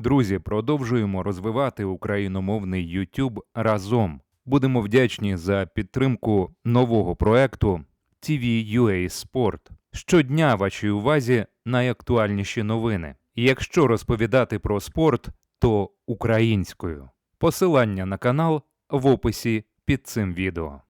Друзі, продовжуємо розвивати україномовний YouTube разом. Будемо вдячні за підтримку нового проекту TV.UA Sport. Щодня вашій увазі найактуальніші новини. Якщо розповідати про спорт, то українською. Посилання на канал в описі під цим відео.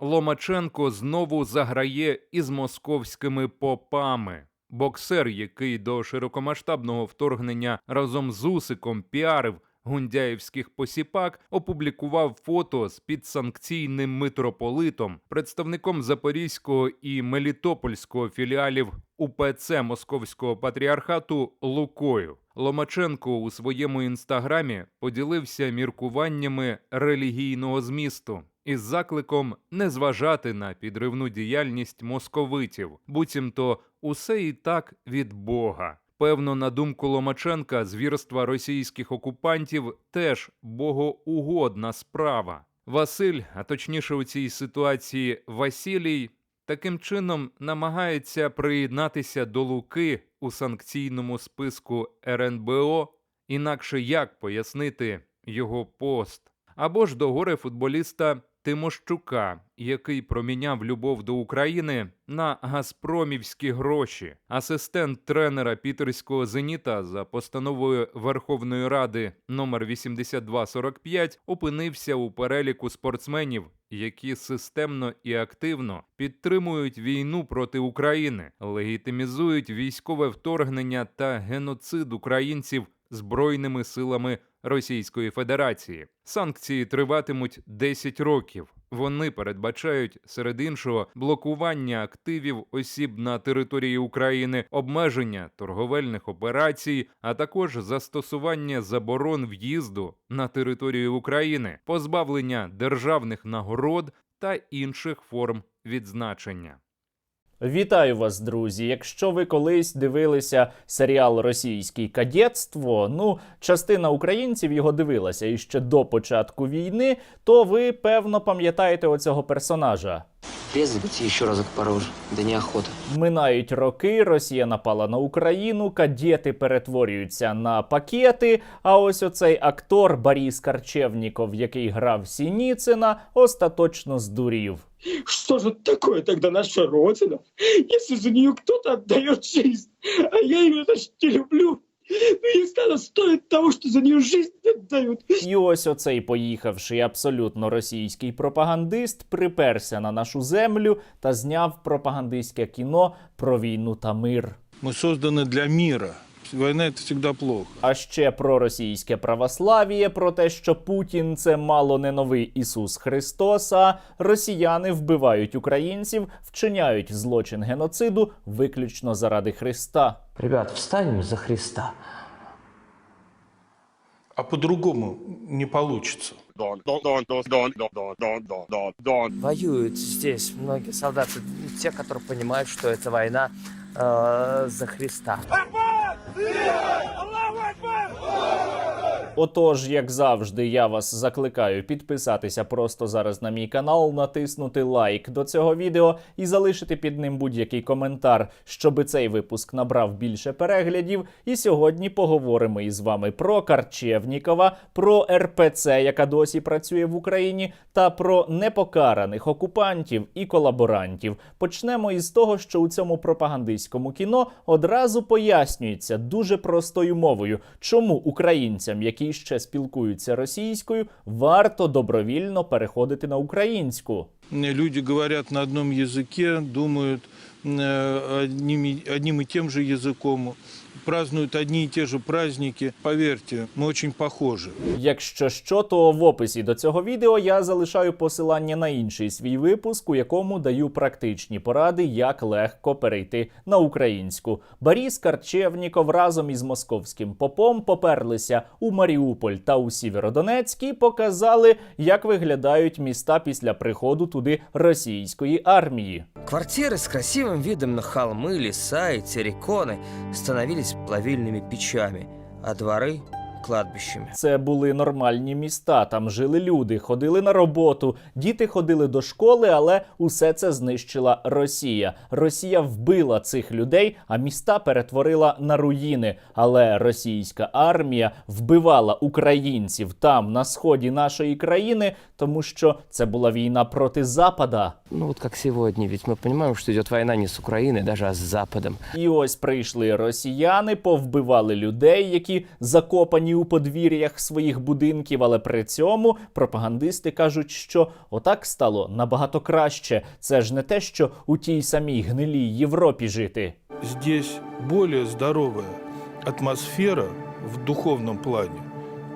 Ломаченко знову заграє із московськими попами. Боксер, який до широкомасштабного вторгнення разом з Усиком піарив гундяєвських посіпак, опублікував фото з підсанкційним митрополитом, представником Запорізького і Мелітопольського філіалів УПЦ Московського патріархату Лукою. Ломаченко у своєму інстаграмі поділився міркуваннями релігійного змісту із закликом не зважати на підривну діяльність московитів, буцімто усе і так від Бога. Певно, на думку Ломаченка, звірства російських окупантів теж богоугодна справа. Василь, а точніше у цій ситуації Василій, таким чином намагається приєднатися до Луки у санкційному списку РНБО, інакше як пояснити його пост, або ж до горе футболіста Тимощука, який проміняв любов до України на газпромівські гроші. Асистент тренера пітерського зеніта за постановою Верховної Ради номер 8245 опинився у переліку спортсменів, які системно і активно підтримують війну проти України, легітимізують військове вторгнення та геноцид українців збройними силами Російської Федерації. Санкції триватимуть 10 років. Вони передбачають серед іншого блокування активів осіб на території України, обмеження торговельних операцій, а також застосування заборон в'їзду на територію України, позбавлення державних нагород та інших форм відзначення. Вітаю вас, друзі! Якщо ви колись дивилися серіал Російський кадетство, ну частина українців його дивилася іще до початку війни, то ви певно пам'ятаєте оцього персонажа. Резать еще разок роже, да неохота. Минають роки, Росія напала на Україну, кадети перетворюються на пакети. А ось оцей актор Борис Карчевніков, який грав Сініцина, остаточно здурів. Что же такое тогда наша Родина, если за нее кто-то отдает жизнь? А я ее значит, не люблю. Но если она того, що за нього життя дають. І ось оцей поїхавший абсолютно російський пропагандист приперся на нашу землю та зняв пропагандистське кіно про війну та мир. Ми созданы для мира Война это всегда плохо. А ще про російське православ'я, про те, що Путін це мало не новий Ісус Христос, а росіяни вбивають українців, вчиняють злочин геноциду виключно заради Христа. Ребят, встанем за Христа. А по-другому не получится. Воюют здесь многие солдаты, те, которые понимают, что это война э, за Христа. Отож, як завжди, я вас закликаю підписатися просто зараз на мій канал, натиснути лайк до цього відео і залишити під ним будь-який коментар, щоб цей випуск набрав більше переглядів. І сьогодні поговоримо із вами про Карчевнікова, про РПЦ, яка досі працює в Україні, та про непокараних окупантів і колаборантів. Почнемо із того, що у цьому пропагандистському кіно одразу пояснюється дуже простою мовою, чому українцям, які ще спілкуються російською, варто добровільно переходити на українську. Мне Люди говорят на одном языке, думают э, одними, одним и тем же языком, празднуют одни и те же праздники. Поверьте, мы очень похожи. Якщо що, то в описі до цього відео я залишаю посилання на інший свій випуск, у якому даю практичні поради, як легко перейти на українську. Борис Карчевніков разом із московським попом поперлися у Маріуполь та у Сєвєродонецьк і показали, як виглядають міста після приходу туди російської армії. Квартиры с красивым видом на холмы, леса и терриконы становились плавильными печами, а дворы кладбищами. Це були нормальні міста, там жили люди, ходили на роботу, діти ходили до школи, але усе це знищила Росія. Росія вбила цих людей, а міста перетворила на руїни. Але російська армія вбивала українців там, на сході нашої країни, тому що це була війна проти Запада. Ну вот как сегодня, ведь мы понимаем, что идет война не с Украиной, даже а с Западом. І ось прийшли росіяни, повбивали людей, які закопані у подвір'ях своїх будинків. Але при цьому пропагандисти кажуть, що отак стало набагато краще. Це ж не те, що у тій самій гнилій Європі жити. Здесь более здоровая атмосфера в духовном плане,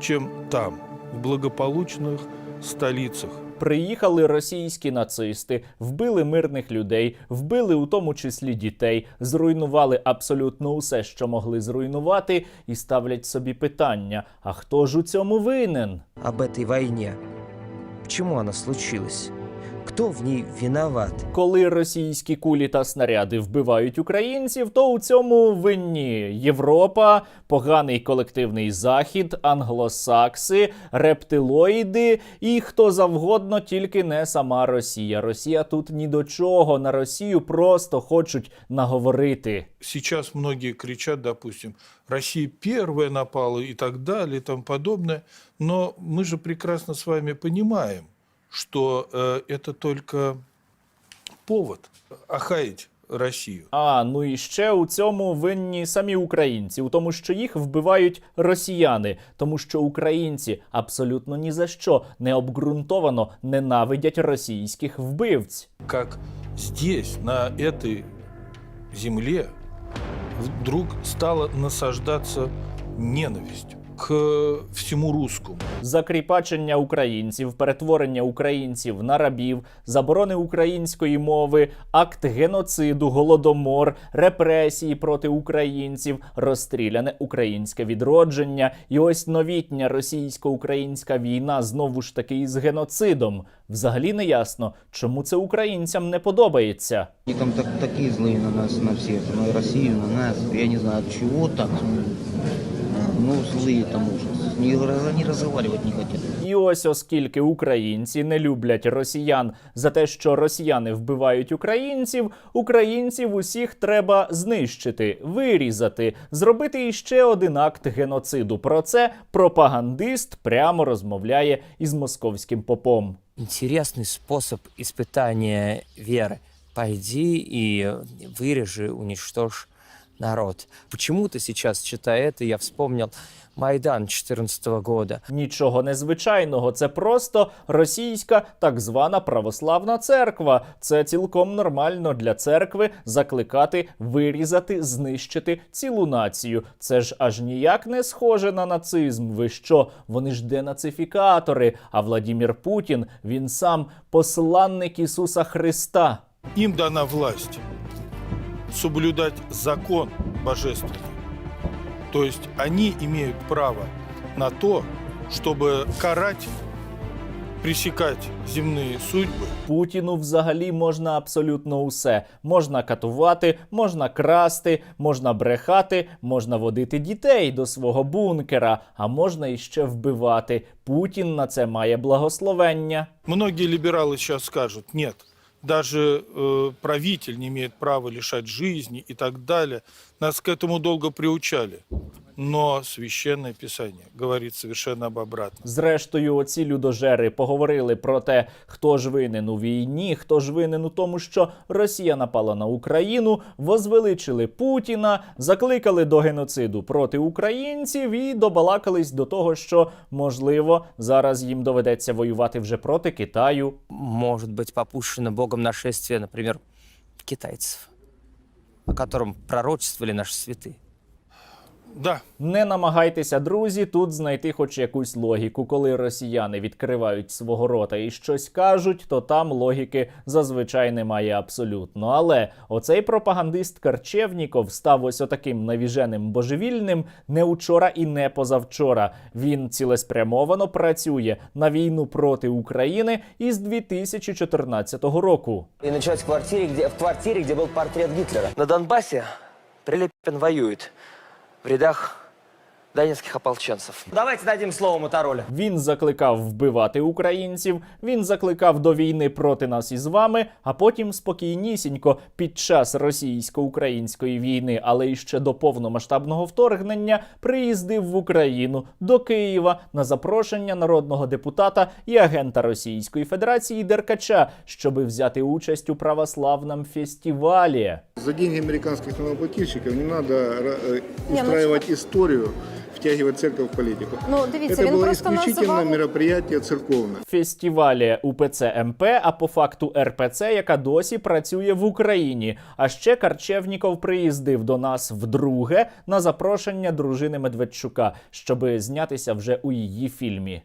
чем там, в благополучных столицах. Приїхали російські нацисти, вбили мирних людей, вбили у тому числі дітей, зруйнували абсолютно усе, що могли зруйнувати, і ставлять собі питання: а хто ж у цьому винен? Об этой войне. Почему она случилась? Кто в ней виноват? Коли російські кулі та снаряди вбивають українців, то у цьому винні Європа, поганий колективний захід, англосакси, рептилоїди і хто завгодно, тільки не сама Росія. Росія тут ні до чого. На Росію просто хочуть наговорити. Сейчас многие кричат, допустим, Россия первая напала и так далее и тому подобное. Но мы же прекрасно с вами понимаем, что э, это только повод охаять Россию. А ну і ще у цьому винні самі українці, у тому, що їх вбивають росіяни, тому що українці абсолютно ні за що не обґрунтовано ненавидять російських вбивць. Как здесь, на этой земле, вдруг стала насаждаться ненависть к всему русскому. Закріпачення українців, перетворення українців на рабів, заборони української мови, акт геноциду, голодомор, репресії проти українців, розстріляне українське відродження, і ось новітня російсько-українська війна знову ж таки із геноцидом. Взагалі не ясно, чому це українцям не подобається. Они там так, такие злые на нас, на всех, на Россию, на нас. Я не знаю, от чего так Ну, злые там ужас. Не, они разговаривать не хотят. І ось оскільки українці не люблять росіян за те, що росіяни вбивають українців, українців усіх треба знищити, вирізати, зробити іще один акт геноциду. Про це пропагандист прямо розмовляє із московським попом. Интересный способ испытания веры. Пойди и вырежи, уничтожь народ. Почему-то сейчас, читая это, я вспомнил Майдан 2014 года. Нічого незвичайного, це просто російська так звана православна церква. Це цілком нормально для церкви закликати вирізати, знищити цілу націю. Це ж аж ніяк не схоже на нацизм. Ви що? Вони ж денацифікатори. А Владімір Путін він сам посланник Ісуса Христа. Им дана власть соблюдать закон божественный. То есть они имеют право на то, чтобы карать, пресекать земные судьбы Путіну взагалі можна абсолютно усе. Можна катувати, можна красти, можна брехати, можна водити дітей до свого бункера, а можна іще вбивати. Путін на це має благословення. Многие либералы сейчас скажут, нет, даже э, правитель не имеет права лишать жизни и так далее. Нас к этому долго приучали. Но Священное Писание говорит совершенно об обратном. Зрештою, оці людожери поговорили про те, хто ж винен у війні, хто ж винен у тому, що Росія напала на Україну, возвеличили Путіна, закликали до геноциду проти українців і добалакались до того, що можливо зараз їм доведеться воювати вже проти Китаю. Может быть попущено Богом нашествие, например, китайцев, о котором пророчествовали наши святые. Да, Не намагайтеся, друзі, тут знайти хоч якусь логіку. Коли росіяни відкривають свого рота і щось кажуть, то там логіки зазвичай немає абсолютно. Але оцей пропагандист Карчевніков став ось отаким навіженим божевільним не учора і не позавчора. Він цілеспрямовано працює на війну проти України із 2014 року. И началось в квартире, где, в квартире, где был портрет Гитлера. На Донбассе Прилепин воюет в рядах донецких ополченцев. Давайте дадим слово Мотороля. Він закликав вбивати українців, він закликав до війни проти нас із вами, а потім спокійнісінько під час російсько-української війни, але і ще до повномасштабного вторгнення, приїздив в Україну до Києва на запрошення народного депутата і агента Російської Федерації Деркача, щоби взяти участь у православному фестивалі. За деньги американских налогоплательщиков не надо э, ну устраивать историю, втягивать церковь в политику. Ну, дивіться, Это він было просто исключительно називав... мероприятие церковное. фестивалі УПЦ МП, а по факту РПЦ, яка досі працює в Україні. А ще Карчевніков приїздив до нас вдруге на запрошення дружини Медведчука, щоби знятися вже у її фільмі.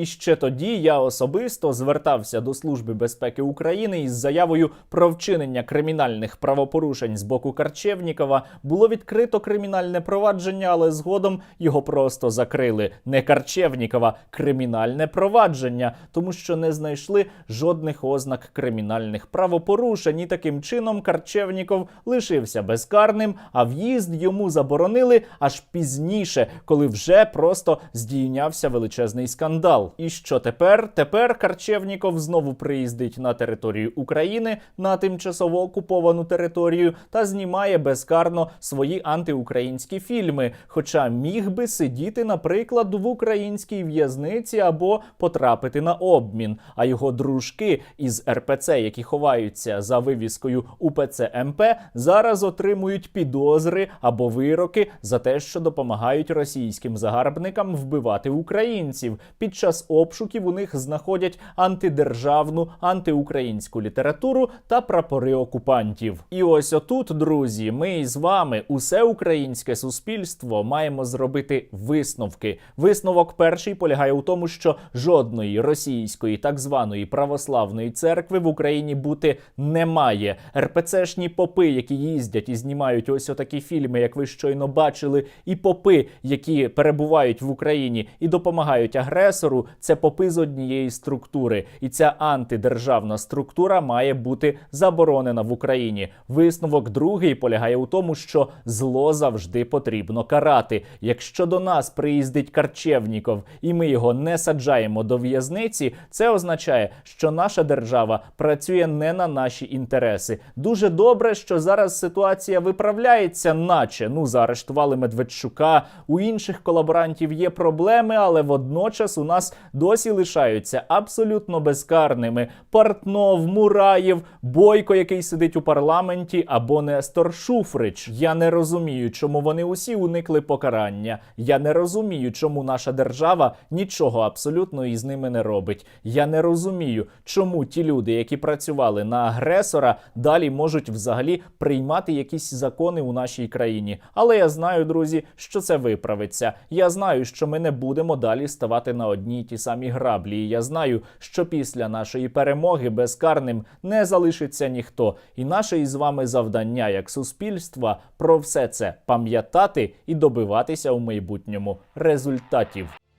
І ще тоді я особисто звертався до Служби безпеки України із заявою про вчинення кримінальних правопорушень з боку Карчевнікова. Було відкрито кримінальне провадження, але згодом його просто закрили. Не Карчевнікова, кримінальне провадження, тому що не знайшли жодних ознак кримінальних правопорушень. І таким чином Карчевніков лишився безкарним, а в'їзд йому заборонили аж пізніше, коли вже просто здійнявся величезний скандал. І що тепер? Тепер Карчевніков знову приїздить на територію України на тимчасово окуповану територію та знімає безкарно свої антиукраїнські фільми. Хоча міг би сидіти, наприклад, в українській в'язниці або потрапити на обмін. А його дружки із РПЦ, які ховаються за вивіскою УПЦ МП, зараз отримують підозри або вироки за те, що допомагають російським загарбникам вбивати українців. Під час обшуків у них знаходять антидержавну, антиукраїнську літературу та прапори окупантів. І ось отут, друзі, ми з вами, усе українське суспільство, маємо зробити висновки. Висновок перший полягає у тому, що жодної російської так званої православної церкви в Україні бути не має. РПЦшні попи, які їздять і знімають ось отакі фільми, як ви щойно бачили, і попи, які перебувають в Україні і допомагають агресору, це попи з однієї структури, і ця антидержавна структура має бути заборонена в Україні. Висновок другий полягає у тому, що зло завжди потрібно карати. Якщо до нас приїздить Карчевніков і ми його не саджаємо до в'язниці, це означає, що наша держава працює не на наші інтереси. Дуже добре, що зараз ситуація виправляється, наче ну заарештували Медведчука. У інших колаборантів є проблеми, але водночас у нас досі лишаються абсолютно безкарними Портнов, Мураєв, Бойко, який сидить у парламенті, або Нестор Шуфрич. Я не розумію, чому вони усі уникли покарання. Я не розумію, чому наша держава нічого абсолютно із ними не робить. Я не розумію, чому ті люди, які працювали на агресора, далі можуть взагалі приймати якісь закони у нашій країні. Але я знаю, друзі, що це виправиться. Я знаю, що ми не будемо далі ставати на одні ті самі граблі. І я знаю, що після нашої перемоги безкарним не залишиться ніхто. І наше із вами завдання як суспільства про все це пам'ятати і добиватися у майбутньому результатів.